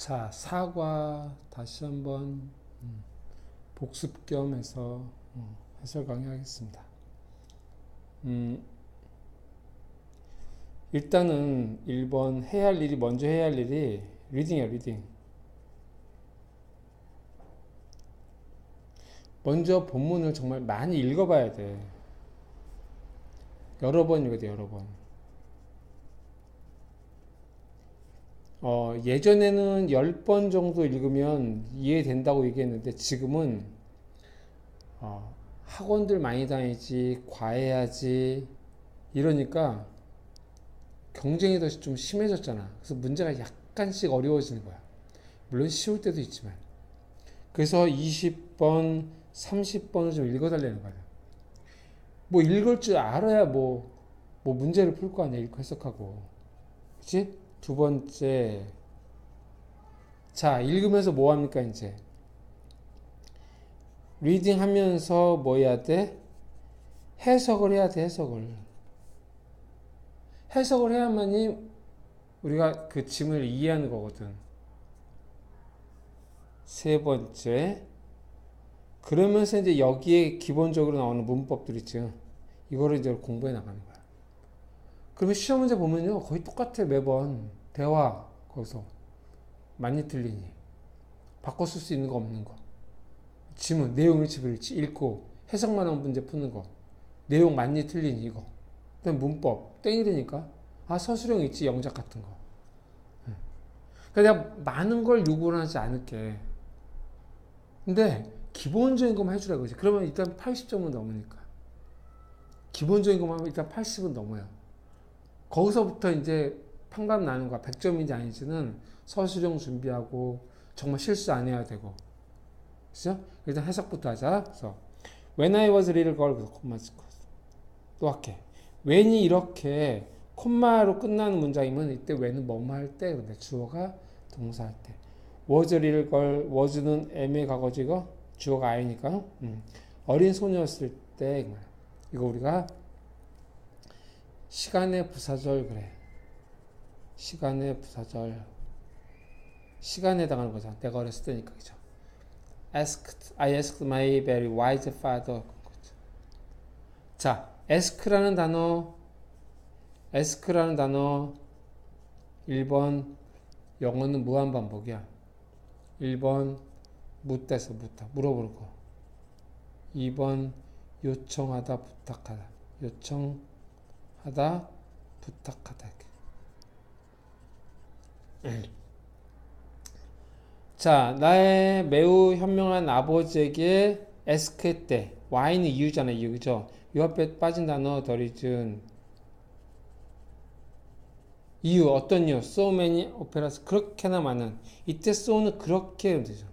자, 사과 다시 한번 음, 복습 겸 해서 어, 해설 강의하겠습니다. 음, 일단은 1번 해야 할 일이 먼저 해야 할 일이 리딩이야, 리딩. 먼저 본문을 정말 많이 읽어봐야 돼. 여러 번 읽어야 돼, 여러 번. 어, 예전에는 10번 정도 읽으면 이해된다고 얘기했는데 지금은 어, 학원들 많이 다니지, 과외하지, 이러니까 경쟁이 더 좀 심해졌잖아. 그래서 문제가 약간씩 어려워지는 거야. 물론 쉬울 때도 있지만. 그래서 20번, 30번을 좀 읽어달라는 거야. 뭐 읽을 줄 알아야 뭐, 뭐 문제를 풀 거 아니야. 읽고 해석하고. 그치? 두 번째. 자, 읽으면서 뭐 합니까, 이제? 리딩 하면서 뭐 해야 돼? 해석을 해야 돼, 해석을. 해석을 해야만이 우리가 그 짐을 이해하는 거거든. 세 번째. 그러면서 이제 여기에 기본적으로 나오는 문법들 있죠. 이거를 이제 공부해 나가는 거야. 그러면 시험 문제 보면요. 거의 똑같아, 매번. 대화, 거기서. 많이 틀리니. 바꿔 쓸 수 있는 거 없는 거. 지문, 내용 일치불일치 읽고 해석만 한 문제 푸는 거. 내용 많이 틀리니 이거. 그다음 문법 땡이되니까 아 서술형 있지 영작 같은 거. 그러니까 내가 많은 걸 요구를 하지 않을게. 근데 기본적인 것만 해주라고 그지. 그러면 일단 80점은 넘으니까. 기본적인 것만 하면 일단 80은 넘어요. 거기서부터 이제 판단 나는 거야. 100점인지 아닌지는 서술형 준비하고 정말 실수 안 해야 되고. 그죠? 일단 해석부터 하자. 그래서 When I was little girl 콤마 또 할게. when이 이렇게 콤마로 끝나는 문장이면 이때 when은 뭐뭐 할때 근데 주어가 동사 할 때. was little girl was는 애매 과거지고 주어가 아이니까 음. 어린 소녀였을 때 이거 우리가 시간의 부사절 그래. 시간의 부사절. 시간에 해당하는 거잖아. 내가 어렸을 때니까 그죠. asked, I asked my very wise father. 자, ask라는 단어, ask라는 단어, 1번, 영어는 무한 반복이야. 1번, 묻다서 묻다, 물어보는 거. 2번, 요청하다, 부탁하다. 요청하다, 부탁하다. 자, 나의 매우 현명한 아버지에게 에스크 때 와인은 이유잖아요, 이유 그죠? 이 앞에 빠진 단어 더 리즌 이유 어떤 이유? So many operas 그렇게나 많은 이때 so는 그렇게 되죠.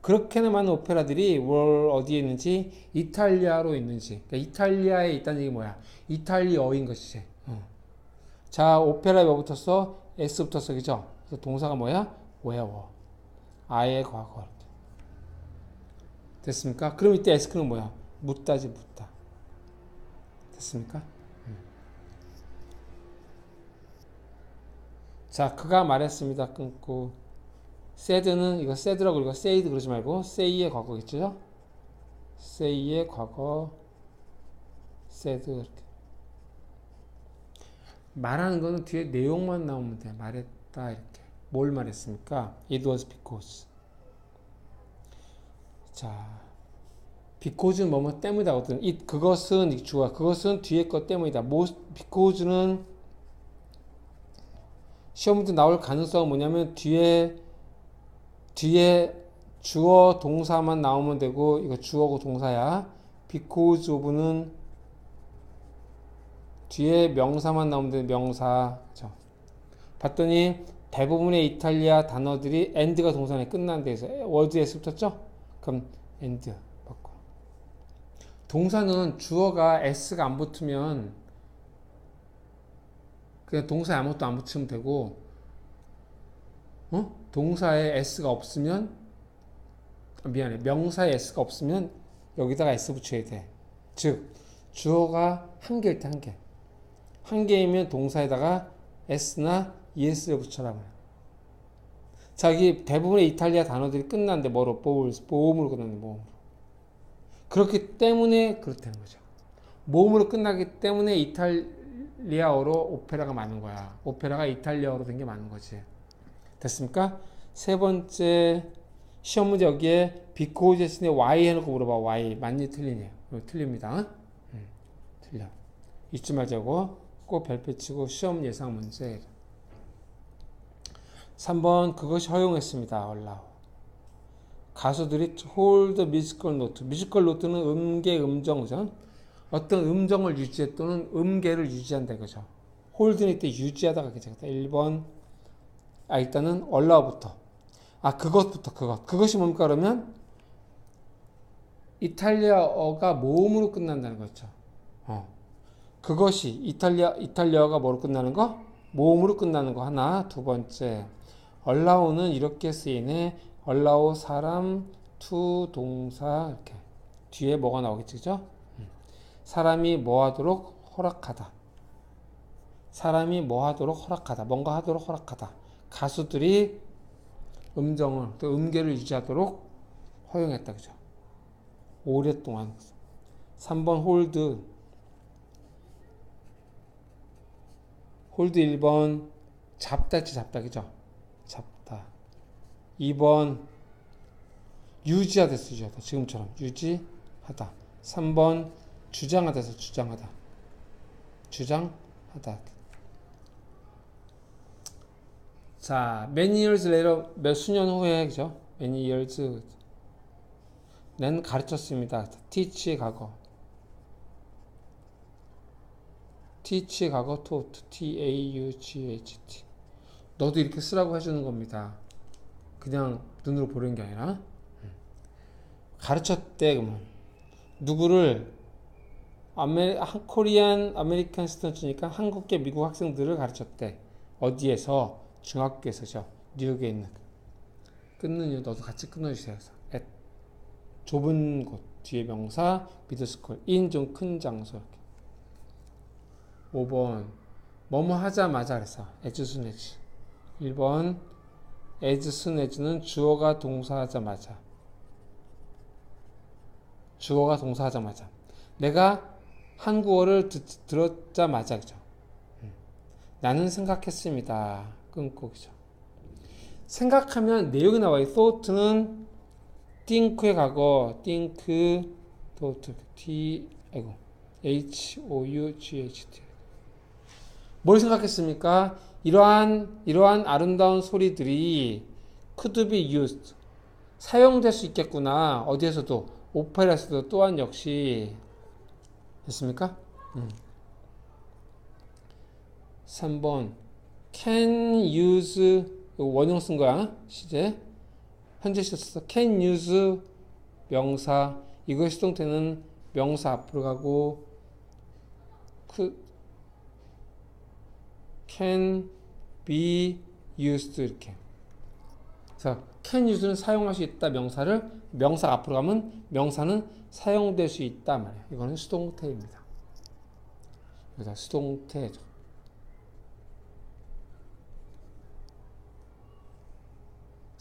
그렇게나 많은 오페라들이 월 어디에 있는지 이탈리아로 있는지 그러니까 이탈리아에 있다는 얘기 뭐야? 이탈리어인 것이지. 어. 자 오페라에 뭐 붙었어? S 붙었어 그죠? 그래서 동사가 뭐야? where 아예 과거 됐습니까? 그럼 이때 에스크는 뭐야? 묻다지 묻다 됐습니까? 음. 자 그가 말했습니다 끊고 said는 이거 said라고 이거 said 그러지 말고 say의 과거겠죠? say의 과거 said 이렇게 말하는 거는 뒤에 내용만 나오면 돼 말했다 이렇게 뭘 말했습니까? It was because. 자, because는 뭐뭐 때문이다. 어떤 it 그것은 주어 그것은 뒤에 것 때문이다. 뭐 because는 시험 문제 나올 가능성은 뭐냐면 뒤에 뒤에 주어 동사만 나오면 되고 이거 주어고 동사야. because of는 뒤에 명사만 나오면 돼 명사. 그렇죠? 봤더니 대부분의 이탈리아 단어들이 end가 동사에 끝난 데에서 s 붙었죠? 그럼 end 바꿔. 동사는 주어가 s가 안 붙으면 그냥 동사에 아무것도 안 붙이면 되고 어? 동사에 s가 없으면 아, 미안해 명사에 s가 없으면 여기다가 s 붙여야 돼. 즉 주어가 한 개일 때 한 개. 한 개이면 동사에다가 s나 ES를 붙여라. 자기 대부분의 이탈리아 단어들이 끝난데 뭐로 모음으로 끝나는 모음으로. 그렇기 때문에 그렇다는 거죠. 모음으로 끝나기 때문에 이탈리아어로 오페라가 많은 거야. 오페라가 이탈리아어로 된 게 많은 거지. 됐습니까? 세 번째 시험 문제 여기에 비코제스의 y 해놓고 물어봐. y 맞니 틀리니? 틀립니다. 음, 틀려. 잊지 말자고 꼭 별표 치고 시험 예상 문제. 3번 그것이 허용했습니다. 올라오. 가수들이 홀드 뮤지컬 노트. 뮤지컬 노트는 음계 음정죠. 어떤 음정을 유지해 또는 음계를 유지한다 이거죠. 홀드는 이때 유지하다가 괜찮다. 1번 아 일단은 얼라부터 아 그것부터 그것 그것이 뭡니까 그러면 이탈리아어가 모음으로 끝난다는 거죠. 어. 그것이 이탈리아 이탈리아어가 뭐로 끝나는 거? 모음으로 끝나는 거 하나. 두 번째 얼라오는 이렇게 쓰이네. 얼라오 사람 투 동사 이렇게 뒤에 뭐가 나오겠지 그죠? 사람이 뭐 하도록 허락하다. 사람이 뭐 하도록 허락하다. 뭔가 하도록 허락하다. 가수들이 음정을 또 음계를 유지하도록 허용했다 그죠? 오랫동안 3번 홀드 홀드 1번 잡다 했지 잡다 그죠? 잡다. 2번 유지하다 쓰죠 지금처럼. 유지하다. 3번 주장하다서 주장하다. 주장하다. 자 many years later 몇 수년 후에 그죠? many years. 는 가르쳤습니다. teach 과거 teach 과거 taught t a u g h t. 너도 이렇게 쓰라고 해주는 겁니다. 그냥 눈으로 보는 게 아니라. 가르쳤대 그러면 누구를 아메 코리안 아메리칸 스턴트니까 한국계 미국 학생들을 가르쳤대 어디에서? 중학교에서죠. 뉴욕에 있는 끊는 이유 너도 같이 끊어주세요. at 좁은 곳 뒤에 명사 미드스쿨 인좀 큰 장소 이렇게 5번. 뭐뭐 하자마자 그래서 as soon as 1번. as soon as는 주어가 동사하자마자. 주어가 동사하자마자. 내가 한국어를 듣, 들었자마자 그죠? 나는 생각했습니다. 끊고 그죠. 생각하면 내용이 나와요 thought는 think의 과거 think thought t 아이고 h o u g h t 뭘 생각했습니까? 이러한 이러한 아름다운 소리들이 could be used 사용될 수 있겠구나 어디에서도 오페라에서도 또한 역시 됐습니까? 음. 3번 can use 원형 쓴 거야 시제 현재 시였어 can use 명사 이거 시동태는 명사 앞으로 가고 그 can be used 이렇게 자 can use는 사용할 수 있다 명사를 명사 앞으로 가면 명사는 사용될 수 있다 말이야 이거는 수동태입니다 여기다 수동태죠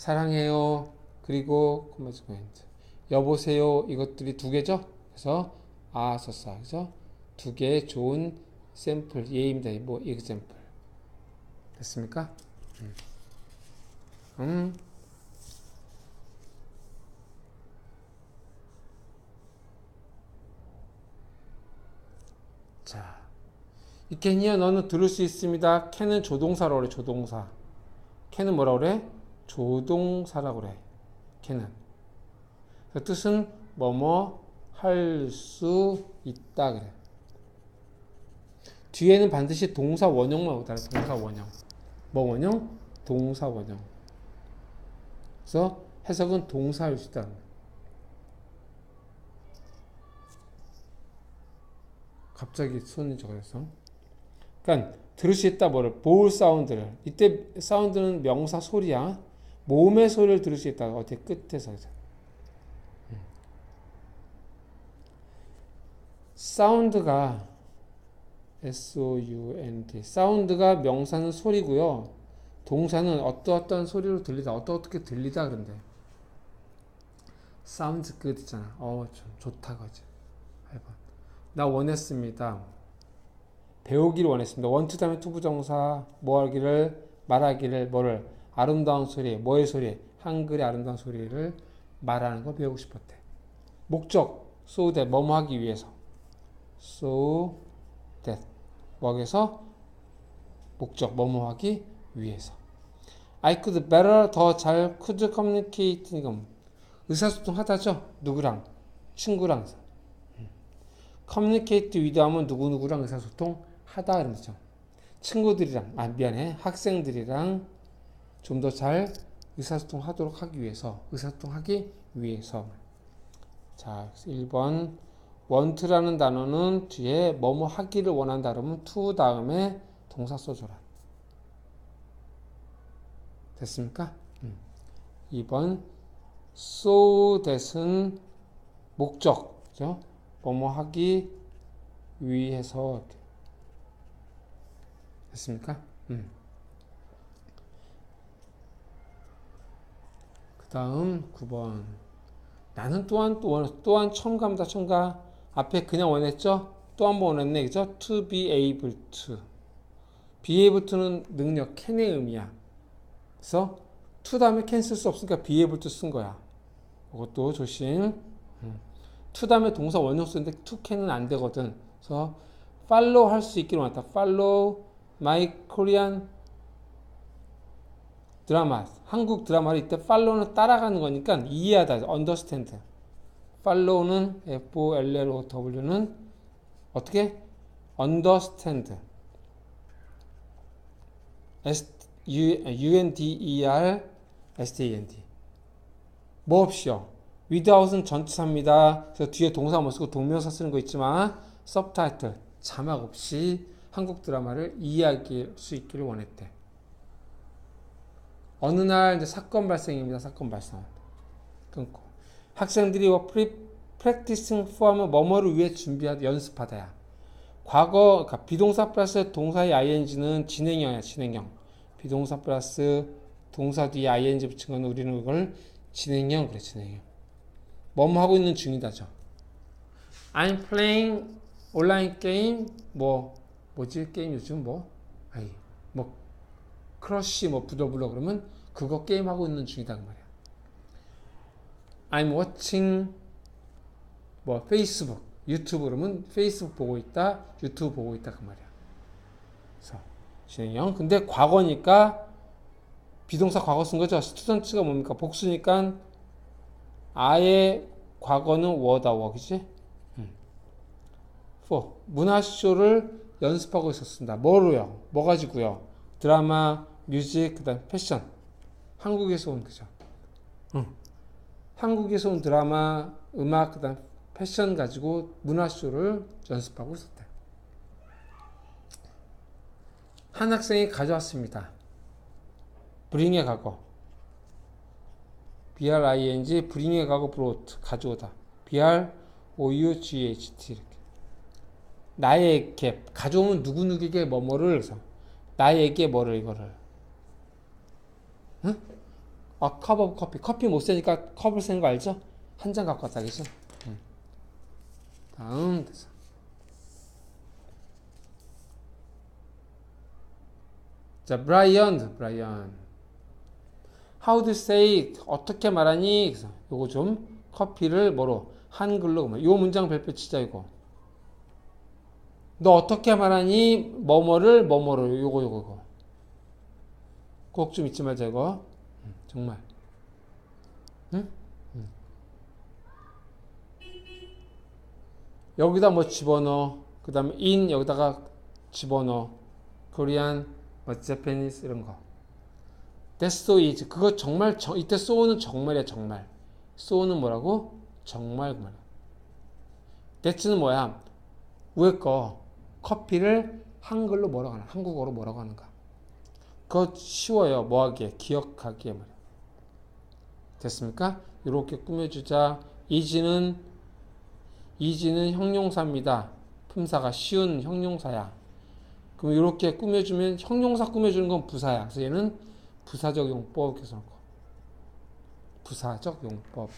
사랑해요. 그리고 포인트. 여보세요. 이것들이 두 개죠. 그래서 아 썼어. 그래서 두 개의 좋은 샘플 예입니다. 뭐 example. 됐습니까? 음. 음. 자, 이 캔이야 너는 들을 수 있습니다. 캔은 조동사로 그래. 조동사. 캔은 뭐라 그래? 조동사라고 그래. 걔는. 그 뜻은 뭐뭐 할 수 있다 그래. 뒤에는 반드시 동사 원형만 오다. 동사 원형. 뭐 원형? 동사 원형. 그래서 해석은 동사일 수 있다. 갑자기 손이 저거였어. 그러니까 들을 수 있다 뭐를 보울 사운드를 이때 사운드는 명사 소리야. 모음의 소리를 들을 수 있다. 어떻게 끝에서. 음. 사운드가 S-O-U-N-D. 사운드가 명사는 소리고요. 동사는 어떠어떤 소리로 들리다, 어떠어떻게 들리다 그런데. sounds good 있잖아. 어, 좀 좋다 거지. 8번. 나 원했습니다. 배우기를 원했습니다. 원투 다음에 투부정사 뭐 하기를 말하기를 뭐를 아름다운 소리, 뭐의 소리, 한글의 아름다운 소리를 말하는 거 배우고 싶었대. 목적 so that 뭐뭐 하기 위해서 so that 뭐 위해서 목적 뭐뭐 하기 위해서. I could better 더 잘 could communicate 이건 의사소통 하다죠. 누구랑? 친구랑. Communicate with 하면 누구 누구랑 의사소통 하다 그런 거죠. 친구들이랑 아 미안해. 학생들이랑 좀 더 잘 의사소통 하도록 하기 위해서 의사소통 하기 위해서. 자 1번 want라는 단어는 뒤에 뭐뭐 하기를 원한다 그러면 to 다음에 동사 써줘라 됐습니까? 음. 2번 so that은 목적 그죠? 뭐뭐 하기 위해서 됐습니까? 음. 그 다음 9번 나는 또한 또 원, 또한 첨가입니다 첨가 앞에 그냥 원했죠? 또 한 번 원했네 그죠? to be able to. Be able to는 능력 can의 의미야. 그래서 to 다음에 can 쓸 수 없으니까 be able to 쓴 거야. 이것도 조심. 음. to 다음에 동사 원형 쓰는데 to can은 안 되거든. 그래서 follow 할 수 있기로 왔다. follow my Korean 드라마. 한국 드라마를 이때 follow는 따라가는 거니까 이해하다. understand follow는 F O L L O W는 어떻게 understand S U, N D E R S T A N D 뭐 없이요 without은 전치사입니다 그래서 뒤에 동사 못 쓰고 동명사 쓰는 거 있지만 subtitle 자막 없이 한국 드라마를 이해할 수 있기를 원했대 어느 날 이제 사건 발생입니다. 사건 발생. 끊고. 학생들이 프리, practicing for하면 뭐뭐를 위해 준비하다, 연습하다야. 과거, 그러니까 비동사 플러스 동사의 ing는 진행형이야, 진행형. 비동사 플러스 동사 뒤에 ing 붙인 거는 우리는 그걸 진행형, 그래, 진행형. 뭐뭐 하고 있는 중이다죠. I'm playing 온라인 게임, 뭐, 뭐지, 게임 요즘 뭐, 아이, 뭐, 크러쉬 뭐 부더블러 그러면 그거 게임 하고 있는 중이다 그 말이야. I'm watching 뭐 페이스북, 유튜브 그러면 페이스북 보고 있다, 유튜브 보고 있다 그 말이야. 그래서 진행형. 근데 과거니까 비동사 과거 쓴 거죠. 스튜던트가 뭡니까? 복수니까 아예 과거는 워다 워 그지. 음. 4. 문화쇼를 연습하고 있었습니다. 뭐로요? 뭐 가지고요? 드라마, 뮤직, 그 다음 패션. 한국에서 온 그죠. 응. 한국에서 온 드라마, 음악, 그 다음 패션 가지고 문화쇼를 연습하고 있었대. 한 학생이 가져왔습니다. 브링의 과거. BRING, 브링의 과거 브로트, 가져오다. BROUGHT, 이렇게. 나에게, 가져오면 누구누구에게 뭐뭐를, 그래서 나에게 뭐를, 이거를. 응? 아, 컵 오브 커피. 커피 못 쓰니까 컵을 쓰는 거 알죠? 한 잔 갖고 왔다, 그죠? 응. 다음. 자, 브라이언, 브라이언. How to say, 어떻게 말하니? 요거 좀 커피를 뭐로? 한글로. 요 문장 별표 치자, 이거. 너 어떻게 말하니? 뭐뭐를, 뭐뭐를. 요거, 요거, 요거. 꼭 좀 잊지 말자, 이거. 정말. 응? 응. 여기다 뭐 집어넣어. 그 다음에 in 여기다가 집어넣어. 코리안, 뭐 제페니스 이런 거. So easy. 그거 정말 저, 이때 so는 정말이야 정말. so는 뭐라고? 정말 그 말이야. That'는 뭐야? 위에 거 커피를 한글로 뭐라고 하나? 한국어로 뭐라고 하는가? 그거 쉬워요. 뭐 하기에? 기억하기에 말이야. 됐습니까? 이렇게 꾸며주자. 이지는 이지는 형용사입니다. 품사가 쉬운 형용사야. 그럼 이렇게 꾸며주면 형용사 꾸며주는 건 부사야. 그래서 얘는 부사적 용법 계속 놓고 부사적 용법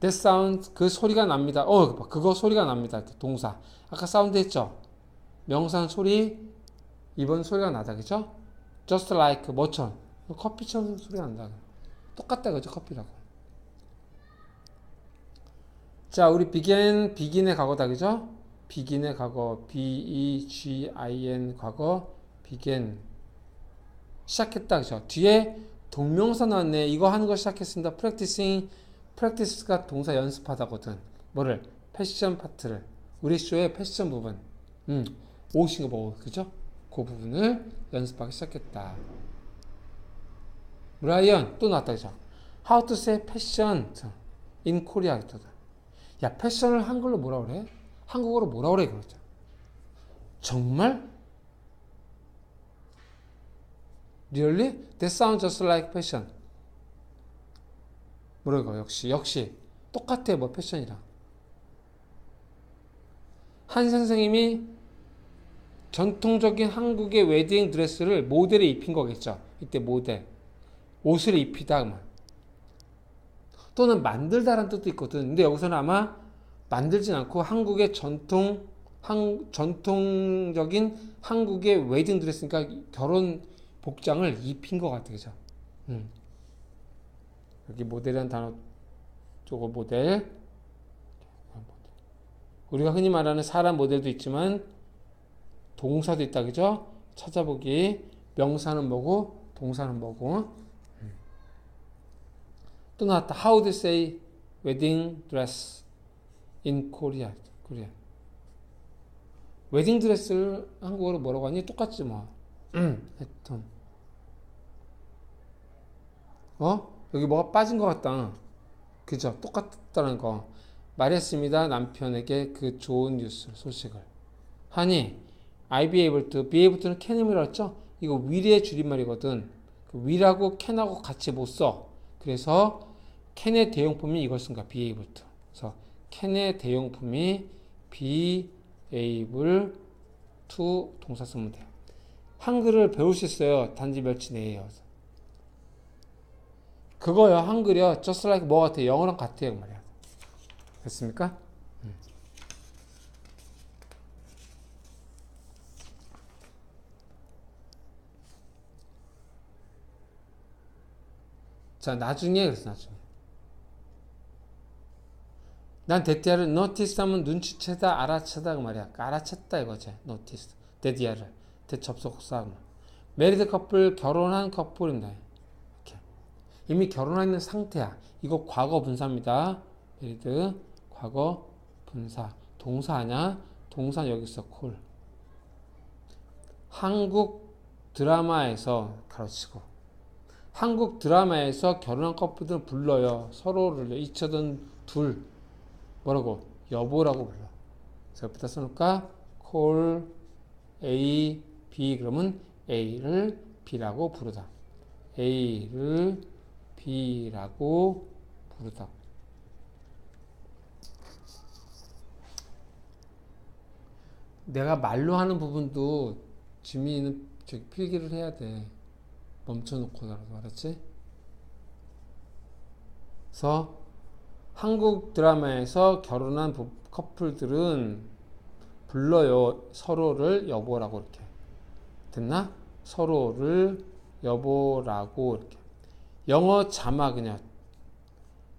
That sound 그 소리가 납니다. 어 그거 소리가 납니다. 동사 아까 사운드 했죠. 명사는 소리 이번 소리가 나다 그죠? Just like 뭐처럼 커피처럼 소리가 난다. 똑같다 그죠 커피라고. 자 우리 begin begin의 과거다 그죠? begin의 과거 b e g i n 과거 begin 시작했다 그죠? 뒤에 동명사 나왔네. 이거 하는 거 시작했습니다. practicing practice가 동사 연습하다거든. 뭐를 패션 파트를 우리 쇼의 패션 부분. 음. 거 뭐, 그죠? 그 부분을 연습하기 시작했다. 브라이언 또 나왔다 그죠? How to say fashion in Korea 야 패션을 한글로 뭐라 그래? 한국어로 뭐라 그래 그러죠? 정말? Really? That sounds just like fashion. 뭐라고 역시 역시 똑같아 뭐 패션이랑. 한 선생님이 전통적인 한국의 웨딩 드레스를 모델에 입힌 거겠죠. 이때 모델. 옷을 입히다. 뭐. 또는 만들다라는 뜻도 있거든. 근데 여기서는 아마 만들진 않고 한국의 전통, 한, 전통적인 한국의 웨딩 드레스니까 결혼 복장을 입힌 것 같아. 그죠? 음. 여기 모델이라는 단어, 저거 모델. 우리가 흔히 말하는 사람 모델도 있지만 동사도 있다 그죠? 찾아보기. 명사는 뭐고 동사는 뭐고. 또 나왔다. How to say wedding dress in Korea? Korea. 웨딩 드레스를 한국어로 뭐라고 하니? 똑같지 뭐. 했던 어? 여기 뭐가 빠진 것 같다. 그죠? 똑같다는 거. 말했습니다 남편에게 그 좋은 뉴스 소식을. 하니 I be able to, be able to는 can이라고 했죠? 이거 will의 줄임말이거든. 그 will하고 can하고 같이 못 써. 그래서 can의 대용품이 이걸 쓴 거야. be able to. 그래서 can의 대용품이 be able to 동사 쓰면 돼요. 한글을 배울 수 있어요. 단지 며칠 내에요. 그거요. 한글이요. just like 뭐 같아요? 영어랑 같아요. 그 말이야. 됐습니까? 자, 나중에 그래서 나중에. 난 데디아를 노티스 하면 눈치채다, 알아채다 그 말이야. 알아챘다 이거지. 노티스. 데디아를. 대접속사. 메리드 커플, 결혼한 커플입니다. 이렇게. 이미 결혼하 있는 상태야. 이거 과거 분사입니다. 메리드, 과거 분사. 동사 아냐? 동사 여기 있어. 콜. 한국 드라마에서 가르치고 한국 드라마에서 결혼한 커플들 불러요. 서로를 이처든 둘 뭐라고 여보라고 불러. 그래서 옆에다 써놓을까? call A, B 그러면 A를 B라고 부르다. A를 B라고 부르다. 내가 말로 하는 부분도 지민이는 필기를 해야 돼. 멈춰놓고 나라도 알았지? 그래서 한국 드라마에서 결혼한 커플들은 불러요. 서로를 여보라고 이렇게. 됐나? 서로를 여보라고 이렇게. 영어 자막은요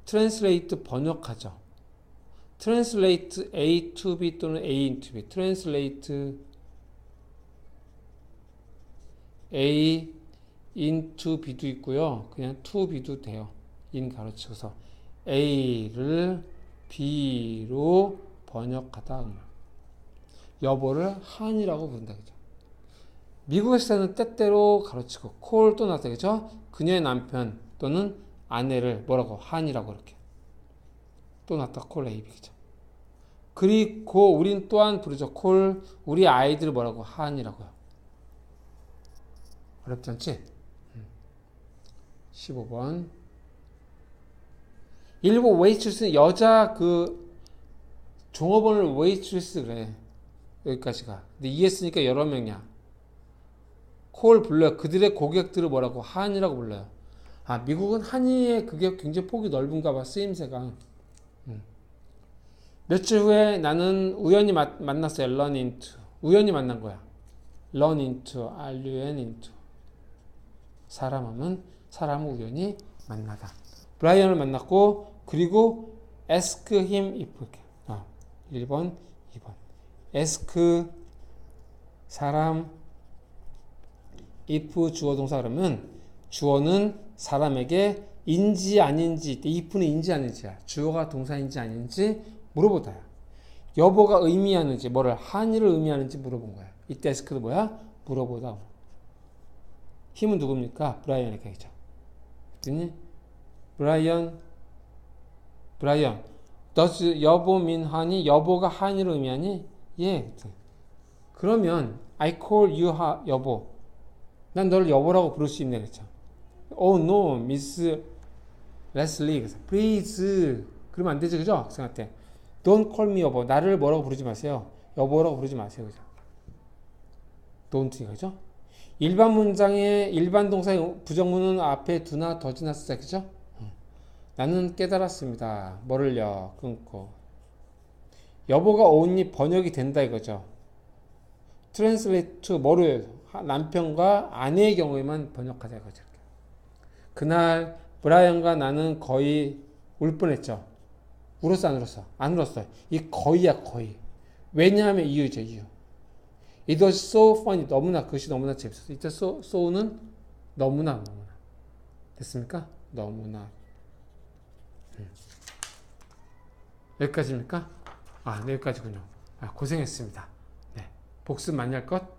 트랜스레이트 번역하죠. 트랜스레이트 A to B 또는 A into B. 트랜스레이트 A into b도 있고요. 그냥 to b도 돼요. in 가로쳐서 a를 b로 번역하다. 여보를 한이라고 부른다. 그죠? 미국에서는 때때로 가로치고 콜 또 나왔다. 그죠? 그녀의 남편 또는 아내를 뭐라고? 한이라고 이렇게. 또 나왔다. 콜 AB. 그죠? 그리고 우린 또한 부르죠. 콜 우리 아이들 뭐라고? 한이라고요. 어렵지 않지? 15번. 일부 웨이트리스 여자 그 종업원을 웨이트리스 그래. 여기까지가. 근데 ES니까 여러 명이야. 콜 불러요. 그들의 고객들을 뭐라고 한이라고 불러요. 아 미국은 한의의 그게 굉장히 폭이 넓은가 봐 쓰임새가. 음. 며칠 후에 나는 우연히 마- 만났어요. run into 우연히 만난 거야. run into, run into 사람 하면 사람을 우연히 만나다. 브라이언을 만났고 그리고 ask him if 아, 1번, 2번. ask 사람 if 주어 동사 그러면 주어는 사람에게 인지 아닌지 if는 인지 아닌지야. 주어가 동사인지 아닌지 물어보다야 여보가 의미하는지 뭐를 한의를 의미하는지 물어본 거야. 이때 ask도 뭐야? 물어보다. 힘은 누굽니까? 브라이언에게죠 그랬더니 브라이언 브라이언 does 여보 한이 여보가 한의를 의미하니 예 그러면 I call you 하, 여보 난 너를 여보라고 부를 수 있네 그랬죠 Oh no, Miss Leslie. Please. 그러면 안 되죠, 그죠? 학생한테. Don't call me 여보. 나를 뭐라고 부르지 마세요. 여보라고 부르지 마세요, 그죠? Don't, 그죠? 일반 문장의 일반 동사의 부정문은 앞에 두나 더 지났어요, 그죠? 어. 나는 깨달았습니다. 뭐를요? 끊고. 여보가 only 번역이 된다 이거죠. To 뭐를 하- 남편과 아내의 경우에만 번역하자 이거죠. 그날 브라이언과 나는 거의 울 뻔했죠. 울었어 안 울었어? 안 울었어. 이 거의야 거의. 왜냐하면 이유죠 이유. It was so funny. 너무나 그것이 너무나 재밌었어. 이때 so, so는 너무나 너무나 됐습니까? 너무나 음. 여기까지입니까? 아 네, 여기까지군요. 아, 고생했습니다. 네. 복습 많이 할 것?